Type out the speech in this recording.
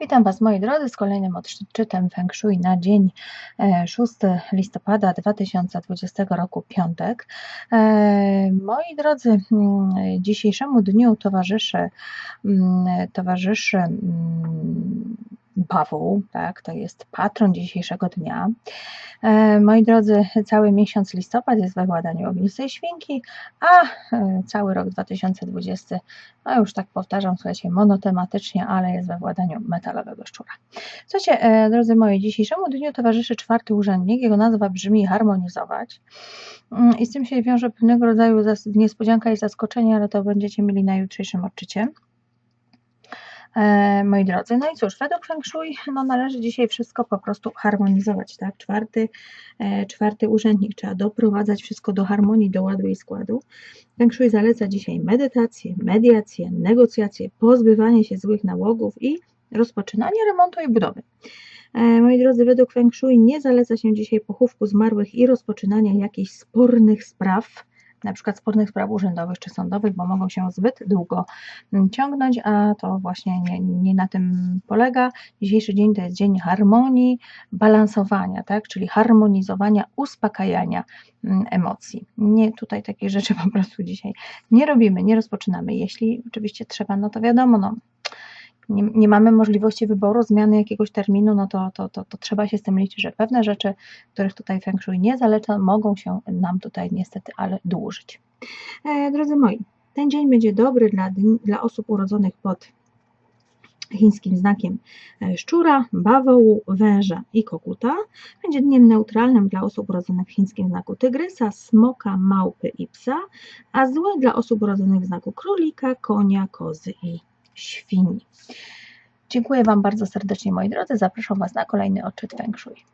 Witam Was moi drodzy z kolejnym odczytem Feng Shui na dzień e, 6 listopada 2020 roku, piątek. E, Moi drodzy, mm, dzisiejszemu dniu towarzyszy, mm, towarzyszy mm, Paweł, tak, to jest patron dzisiejszego dnia. E, Moi drodzy, cały miesiąc listopad jest we władaniu ognistej świnki, a e, cały rok 2020, no już tak powtarzam, słuchajcie, monotematycznie, ale jest we władaniu metalowego szczura. Słuchajcie, e, drodzy moi, dzisiejszemu dniu towarzyszy czwarty urzędnik, jego nazwa brzmi harmonizować Mm, i z tym się wiąże pewnego rodzaju niespodzianka i zaskoczenie, ale to będziecie mieli na jutrzejszym odczycie. E, moi drodzy. No i cóż, według Feng Shui no, należy dzisiaj wszystko po prostu harmonizować, tak? Czwarty, e, czwarty urzędnik, trzeba doprowadzać wszystko do harmonii, do ładu i składu. Feng Shui zaleca dzisiaj medytację, mediację, negocjacje, pozbywanie się złych nałogów i rozpoczynanie remontu i budowy. E, Moi drodzy, według Feng Shui nie zaleca się dzisiaj pochówku zmarłych i rozpoczynania jakichś spornych spraw, na przykład spornych spraw urzędowych czy sądowych, bo mogą się zbyt długo mm, ciągnąć, a to właśnie nie, nie na tym polega. Dzisiejszy dzień to jest dzień harmonii, balansowania, tak? czyli harmonizowania, uspokajania mm, emocji. Nie tutaj takich rzeczy po prostu dzisiaj nie robimy, nie rozpoczynamy. Jeśli oczywiście trzeba, no to wiadomo, no, nie, nie mamy możliwości wyboru, zmiany jakiegoś terminu, no to, to, to, to trzeba się z tym liczyć, że pewne rzeczy, których tutaj Feng Shui nie zaleca, mogą się nam tutaj niestety, ale dłużyć. E, drodzy moi, ten dzień będzie dobry dla, dla osób urodzonych pod chińskim znakiem e, szczura, bawołu, węża i koguta. Będzie dniem neutralnym dla osób urodzonych w chińskim znaku tygrysa, smoka, małpy i psa, a zły dla osób urodzonych w znaku królika, konia, kozy i świni. Dziękuję Wam bardzo serdecznie moi drodzy. Zapraszam Was na kolejny odczyt Feng Shui.